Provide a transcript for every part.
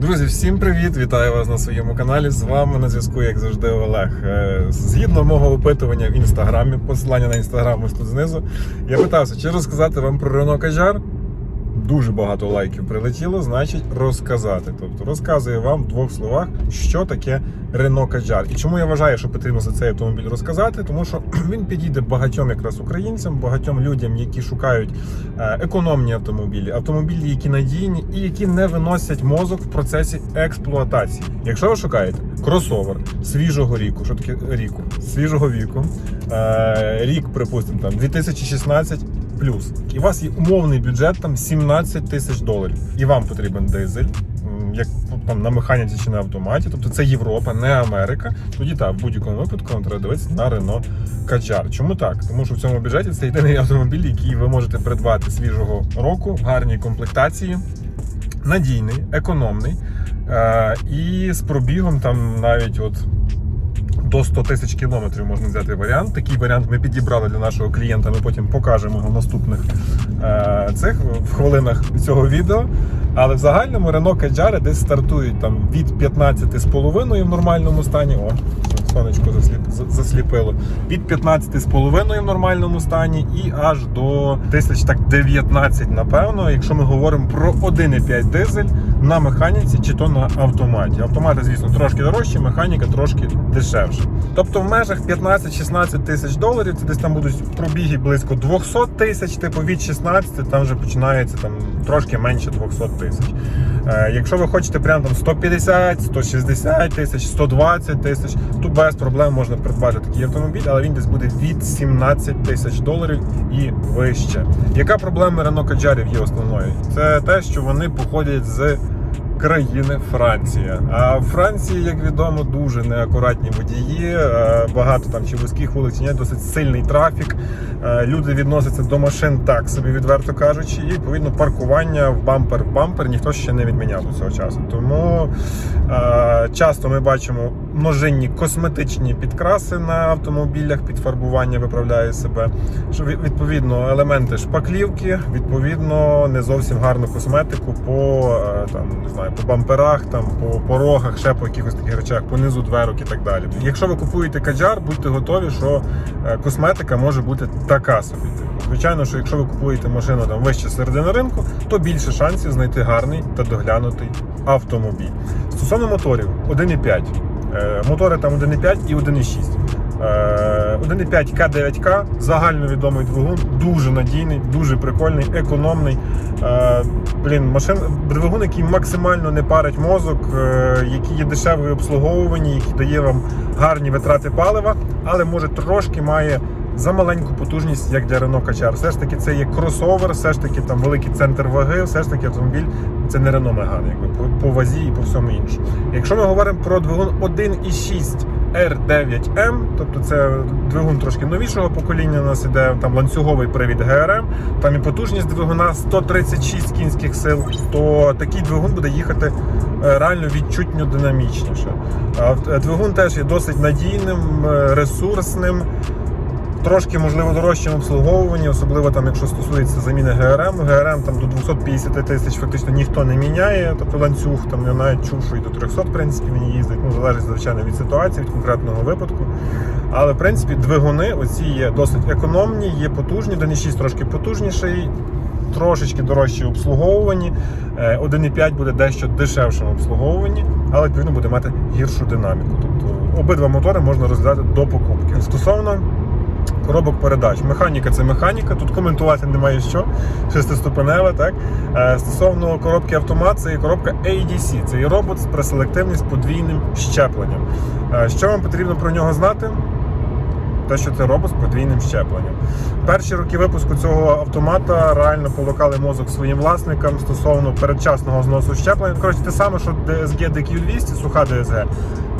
Друзі, всім привіт! Вітаю вас на своєму каналі. З вами на зв'язку, як завжди, Олег. Е, Згідно мого опитування в інстаграмі, посилання на інстаграм ось тут знизу, я питався, чи розказати вам про Рено Kadjar. Дуже багато лайків прилетіло, значить розказати. Тобто розказую вам в двох словах, що таке Renault Kadjar. І чому я вважаю, що потрібно за цей автомобіль розказати, тому що він підійде багатьом якраз українцям, багатьом людям, які шукають е, економні автомобілі, автомобілі, які надійні і які не виносять мозок в процесі експлуатації. Якщо ви шукаєте кросовер свіжого ріку, що таке ріку? Свіжого віку, е, рік, припустимо, там 2016 плюс. І у вас є умовний бюджет там 17 тисяч доларів. І вам потрібен дизель. Як там на механіці чи на автоматі, тобто це Європа, не Америка. Тоді так, в будь-якому випадку вам треба дивитися на Renault Kadjar. Чому так? Тому що в цьому бюджеті це єдиний автомобіль, який ви можете придбати свіжого року в гарній комплектації, надійний, економний е- і з пробігом там навіть от до 100 тисяч кілометрів можна взяти варіант. Такий варіант ми підібрали для нашого клієнта. Ми потім покажемо в наступних е, цих в хвилинах цього відео. Але в загальному Renault Kadjar десь стартують там від 15,5 в нормальному стані. О, сонечко засліп- за- засліпило. Від 15,5 в нормальному стані і аж до тисяч так 19, напевно, якщо ми говоримо про 1,5 дизель на механіці чи то на автоматі. Автомати, звісно, трошки дорожчі, механіка трошки дешевша. Тобто в межах 15-16 тисяч доларів це десь там будуть пробіги близько 200 тисяч, типу від 16 там вже починається там трошки менше 200 тисяч. Е, якщо ви хочете прям там 150, 160 тисяч, 120 тисяч, то без проблем можна придбати такий автомобіль, але він десь буде від 17 тисяч доларів і вище. Яка проблема Renault Kadjar є основною? Це те, що вони походять з країни Франція. А в Франції, як відомо, дуже неакуратні водії. е, Багато там чи вузьких вулиць, ні, досить сильний трафік. Е, Люди відносяться до машин так собі, відверто кажучи, і відповідно паркування в бампер в бампер ніхто ще не відміняв до цього часу. Тому е, часто ми бачимо множинні косметичні підкраси на автомобілях, підфарбування виправляє себе. Що відповідно елементи шпаклівки, відповідно, не зовсім гарну косметику по там не знаю, по бамперах, там по порогах, ще по якихось таких речах, по низу дверок і так далі. Якщо ви купуєте каджар, будьте готові, що е, косметика може бути така собі. Звичайно, що якщо ви купуєте машину там вище середини ринку, то більше шансів знайти гарний та доглянутий автомобіль. Стосовно моторів 1,5. Е, Мотори там 1,5 і 1,6. Е, 1,5 К9К, загальновідомий двигун, дуже надійний, дуже прикольний, економний. Е, Блін, машин, двигун, який максимально не парить мозок, е, який є дешевий в обслуговуванні, який дає вам гарні витрати палива, але може трошки має за маленьку потужність, як для Renault Kadjar. Все ж таки, це є кросовер, все ж таки там великий центр ваги, все ж таки автомобіль це не Renault Megane, якби по вазі і по всьому іншому. Якщо ми говоримо про двигун 1,6 R9M, тобто це двигун трошки новішого покоління, у нас іде там ланцюговий привід ГРМ, там і потужність двигуна 136 кінських сил, то такий двигун буде їхати е, реально відчутно динамічніше. Е, Двигун теж є досить надійним, е, ресурсним. Трошки, можливо, дорожчим обслуговуванні, особливо там, якщо стосується заміни ГРМ. ГРМ там до 250 тисяч фактично ніхто не міняє. Тобто ланцюг там я навіть чув, що і до 300 в принципі він їздить. Ну залежить звичайно від ситуації, від конкретного випадку. Але в принципі двигуни оці є досить економні, є потужні. 1.6 трошки потужніший, трошечки дорожчі в обслуговуванні. Е, 1.5 буде дещо дешевшим обслуговуванні, але відповідно буде мати гіршу динаміку. Тобто обидва мотори можна розглядати до покупки. Стосовно коробок передач. Механіка це механіка, тут коментувати немає що. Шестиступенева, так? Е, Стосовно коробки автомат, це є коробка ADC, це є робот з преселективним з подвійним щепленням. Е, Що вам потрібно про нього знати? Те, що це робот з подвійним щепленням. Перші роки випуску цього автомата реально полокали мозок своїм власникам стосовно передчасного зносу щеплення. Коротше, те саме, що DSG DQ200, суха DSG.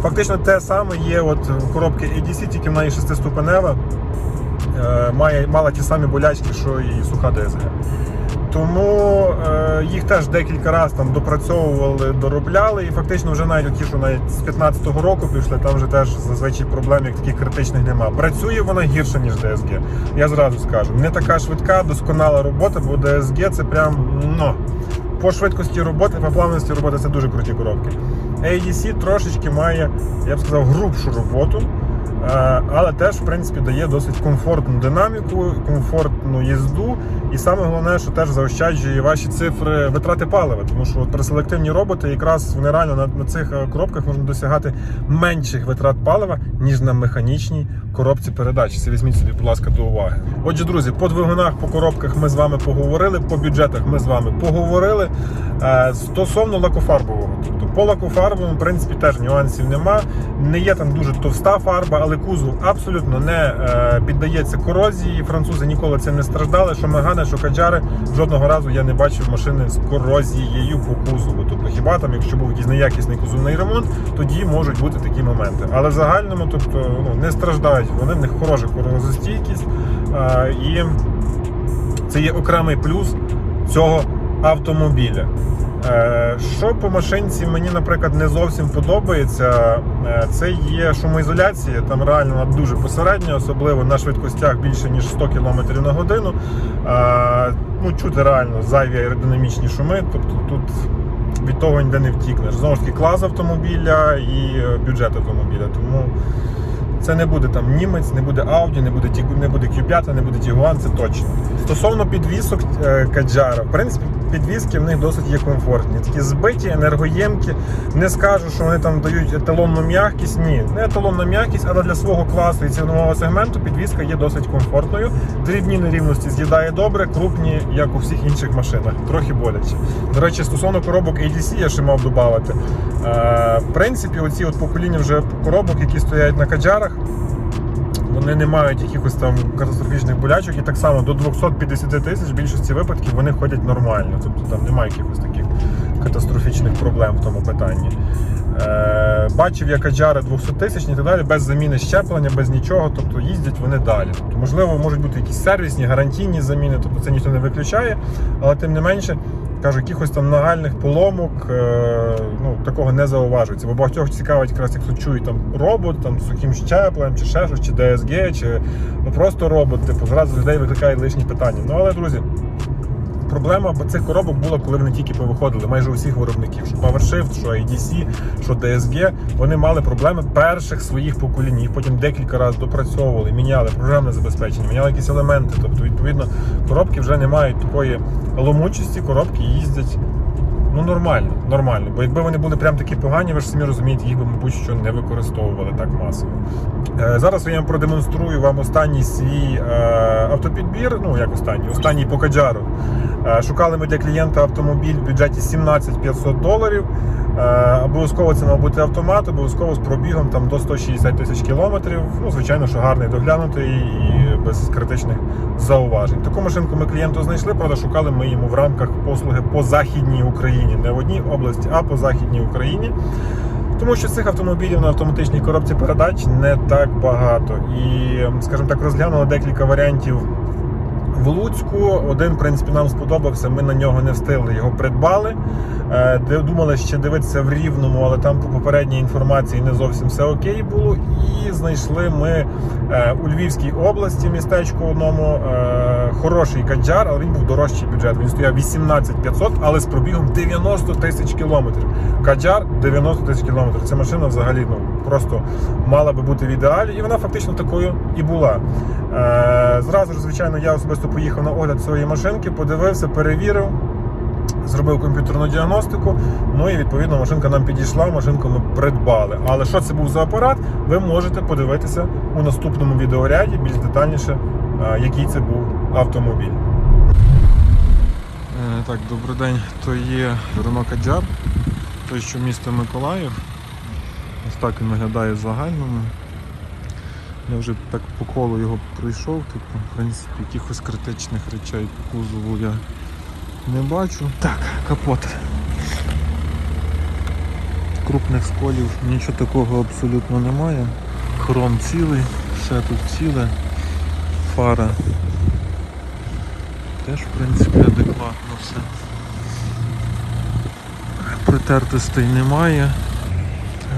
Фактично те саме є от в коробці ADC, тільки вона є шестиступенева. Е, має, мала ті самі болячки, що і суха ДСГ. Тому е, їх теж декілька разів там допрацьовували, доробляли, і фактично вже навіть ті, що навіть з 15-го року пішли, там вже теж зазвичай проблем як таких критичних немає. Працює вона гірше, ніж DSG. Я зразу скажу. Не така швидка, досконала робота, бо DSG це прям ну, по швидкості роботи, по плавності роботи це дуже круті коробки. ADC трошечки має, я б сказав, грубшу роботу. Але теж, в принципі, дає досить комфортну динаміку, комфортну їзду, і саме головне, що теж заощаджує ваші цифри витрати палива. Тому що от при селективні роботи якраз вони реально на, на цих е, коробках можна досягати менших витрат палива, ніж на механічній коробці передач. Це візьміть собі, будь ласка, до уваги. Отже, друзі, по двигунах, по коробках ми з вами поговорили, по бюджетах ми з вами поговорили. Е, Стосовно лакофарбового, тобто по лакофарбовому, в принципі, теж нюансів нема. Не є там дуже товста фарба, але кузов абсолютно не е, піддається корозії. Французи ніколи цим не страждали. Що Мегани, що Каджари, жодного разу я не бачив машини з корозією по кузову. Тобто, хіба там, якщо був якийсь неякісний кузовний ремонт, тоді можуть бути такі моменти. Але в загальному, тобто, ну, не страждають. Вони в них хороша корозостійкість. Е, і це є окремий плюс цього автомобіля. Е, Що по машинці мені, наприклад, не зовсім подобається, е, це є шумоізоляція. Там реально дуже посередня, особливо на швидкостях більше ніж 100 км на годину. Е, Ну, чути реально зайві аеродинамічні шуми. Тобто тут від того ніде не втікнеш. Знову ж таки, клас автомобіля і бюджет автомобіля. Тому це не буде там німець, не буде Audi, не буде не буде Q5, не буде Tiguan, це точно. Стосовно підвісок Каджара, в принципі, підвіски в них досить є комфортні. Такі збиті, енергоємкі. Не скажу, що вони там дають еталонну м'якість. Ні, не еталонна м'якість, але для свого класу і цінового сегменту підвіска є досить комфортною. Дрібні нерівності з'їдає добре, крупні, як у всіх інших машинах. Трохи боляче. До речі, стосовно коробок ADC я ще мав додати. Е, в принципі, оці от покоління вже коробок, які стоять на каджарах. Вони не мають якихось там катастрофічних болячок, і так само до 250 тисяч в більшості випадків вони ходять нормально. Тобто там немає якихось таких катастрофічних проблем в тому питанні. Е, бачив я каджари 200 тисячні і так далі, без заміни щеплення, без нічого, тобто їздять вони далі. Тобто, можливо, можуть бути якісь сервісні, гарантійні заміни, тобто це ніхто не виключає, але тим не менше. Кажу, якихось там нагальних поломок е, ну, такого не зауважується. Бо багатьох цікавить, якраз якщо чують там робот там, з сухим щеплем, чи ще щось, чи ДСГ, чи ну, просто робот, типу, зразу людей викликає лишні питання. Ну але, друзі, проблема цих коробок була, коли вони тільки повиходили, майже у всіх виробників, що PowerShift, що ADC, що DSG, вони мали проблеми перших своїх поколінь. Їх потім декілька разів допрацьовували, міняли програмне забезпечення, міняли якісь елементи. Тобто, відповідно, коробки вже не мають такої ломучості, коробки їздять. Ну, нормально, нормально. Бо якби вони були прям такі погані, ви ж самі розумієте, їх би, мабуть, що не використовували так масово. Е, зараз я вам продемонструю вам останній свій е, автопідбір. Ну, як останній, останній по каджару. Е, Шукали ми для клієнта автомобіль в бюджеті 17 500 доларів. Е, Обов'язково це мав бути автомат, обов'язково з пробігом там, до 160 тисяч кілометрів. Ну, звичайно, що гарний, доглянутий і без критичних зауважень. Таку машинку ми клієнту знайшли, правда, шукали ми йому в рамках послуги по Західній Україні, не в одній області, а по Західній Україні. Тому що цих автомобілів на автоматичній коробці передач не так багато. І, скажімо так, розглянули декілька варіантів в Луцьку. Один, в принципі, нам сподобався. Ми на нього не встигли, його придбали. Де думали ще дивитися в рівному, але там по попередній інформації не зовсім все окей було. І знайшли ми е, у Львівській області містечку одному е, хороший каджар, але він був дорожчий бюджет. Він стояв 18 500, але з пробігом 90 тисяч кілометрів. Каджар 90 тисяч кілометрів. Ця машина взагалі ну, просто мала би бути в ідеалі, і вона фактично такою і була. Е, зразу ж, звичайно, я особисто поїхав на огляд своєї машинки, подивився, перевірив. Зробив комп'ютерну діагностику, ну і відповідно машинка нам підійшла, машинку ми придбали. Але що це був за апарат, ви можете подивитися у наступному відеоряді більш детальніше, е, який це був автомобіль. Е, Так, добрий день. То є Renault Kadjar, той, що місто Миколаїв. Ось так він виглядає в загальному. Я вже так по колу його пройшов, тобто, в принципі, якихось критичних речей по кузову я не бачу. Так, капот. Крупних сколів, нічого такого абсолютно немає. Хром цілий, все тут ціле, фара. Теж в принципі адекватно все. Притертостей немає.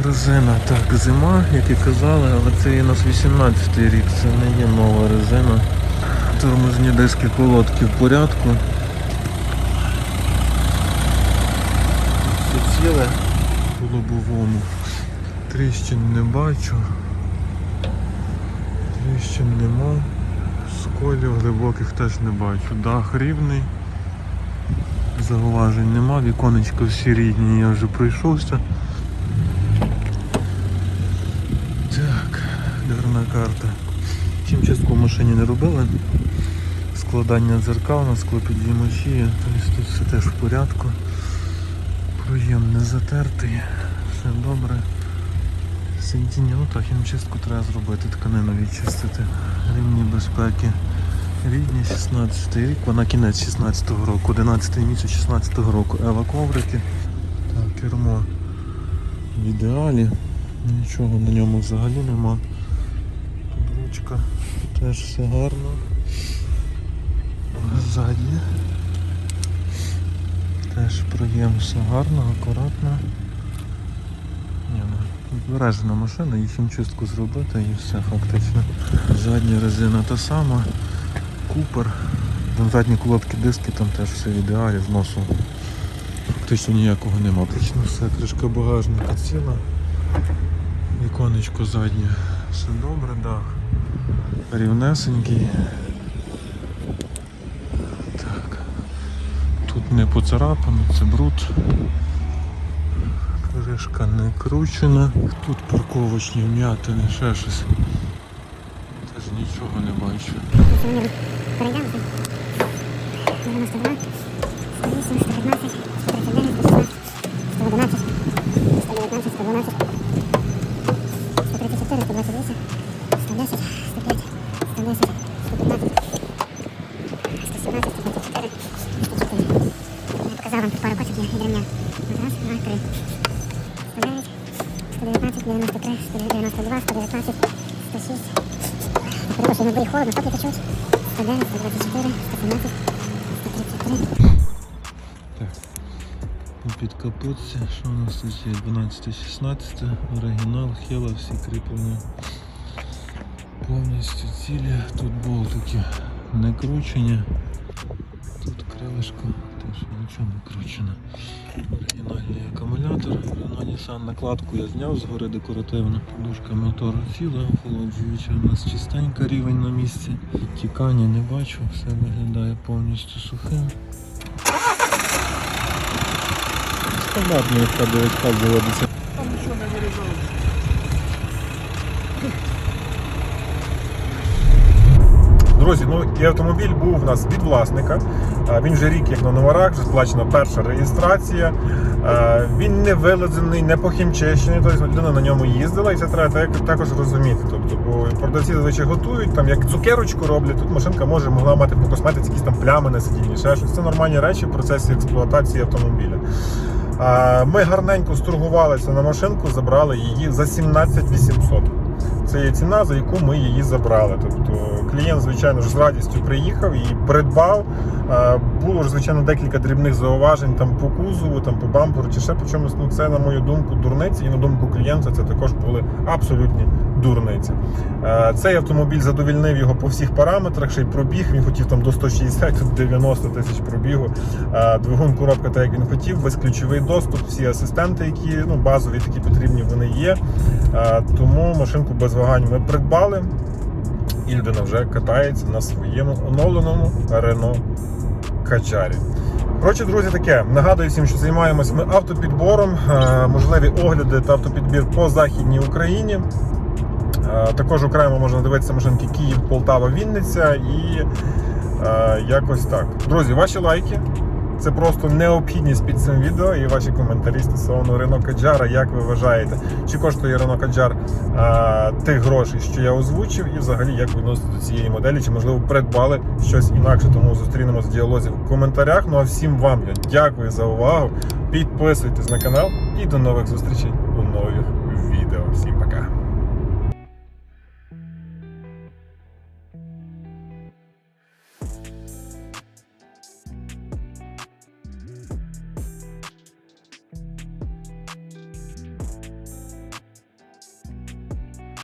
Резина, так, зима, як і казали, але це є у нас 18 рік, це не є нова резина. Тормозні диски колодки в порядку. Ціле по лобовому. Тріщин не бачу. Тріщин нема. Сколів глибоких теж не бачу. Дах рівний. Зауважень нема, віконечка всі рідні, я вже пройшовся. Так, дверна карта. Чим в машині не робили. Складання дзеркал на склопідіймачі, тобто тут все теж в порядку. Проєм не затертий, все добре. Сидіння, ну так, хімчистку треба зробити, тканину відчистити. Рівні безпеки. Рідні 16 рік, вона кінець 16-го року, 11 місяць 16-го року. Ева коврики. Так, кермо в ідеалі. Нічого на ньому взагалі нема. Ручка теж все гарно. Ззаді. Теж проєм все гарно, акуратно. Ну, машина, їх чистку зробити і все фактично. Задня резина та сама. Купер. Там задні колодки диски, там теж все в ідеалі з носом. Фактично ніякого нема. Причому все, кришка багажника ціла. Віконечко заднє. Все добре, дах. Рівнесенький. Так. Тут не поцарапано, це бруд. Кришка не кручена. Тут парковочні вм'ятини, ще щось. Теж нічого не бачу. Перейдемося. 93, 192, 119, 106. Хорошо, на дворе холодно, как чуть? 109, 124, 117, 133. Так, ну, під капот, що у нас тут є 12-16, оригінал, хела, всі кріплення повністю цілі, тут болтики не кручені, тут крилишко теж нічого не кручено. Оригінальний акумулятор на Nissan накладку я зняв згори декоративно. Подушка мотора ціла, охолоджуюча. У нас чистенька рівень на місці. Тікання не бачу, все виглядає повністю сухим. Стандартний К9К 90 Друзі, ну і автомобіль був у нас від власника. Він вже рік як на номерах, вже сплачена перша реєстрація. Він не вилазений, не похімчещений, тобто людина на ньому їздила, і це треба також розуміти. Тобто, бо продавці зазвичай готують, там як цукерочку роблять, тут машинка може могла мати по косметиці якісь там плями на сидінні, ще щось. Це нормальні речі в процесі експлуатації автомобіля. Ми гарненько сторгувалися на машинку, забрали її за 17 800. Це є ціна, за яку ми її забрали. Тобто клієнт, звичайно ж, з радістю приїхав і придбав. Було ж, звичайно, декілька дрібних зауважень там по кузову, там по бамперу чи ще по чомусь. Ну це, на мою думку, дурниці, і на думку клієнта це також були абсолютні дурниці. Цей автомобіль задовільнив його по всіх параметрах, ще й пробіг. Він хотів там до 160, тут 90 тисяч пробігу. Двигун коробка, так як він хотів, безключовий доступ, всі асистенти, які ну, базові такі потрібні, вони є. Тому машинку без вагань ми придбали. І людина вже катається на своєму оновленому Renault Качарі. Коротше, друзі, таке. Нагадую всім, що займаємось ми автопідбором, е, можливі огляди та автопідбір по Західній Україні. Е, Також окремо можна дивитися машинки Київ, Полтава, Вінниця і е, якось так. Друзі, ваші лайки. Це просто необхідність під цим відео і ваші коментарі стосовно Renault Каджара. Як ви вважаєте, чи коштує Renault Каджар тих грошей, що я озвучив, і взагалі як відноситься до цієї моделі, чи можливо придбали щось інакше. Тому зустрінемось в діалозі в коментарях. Ну а всім вам я дякую за увагу. Підписуйтесь на канал і до нових зустрічей у нових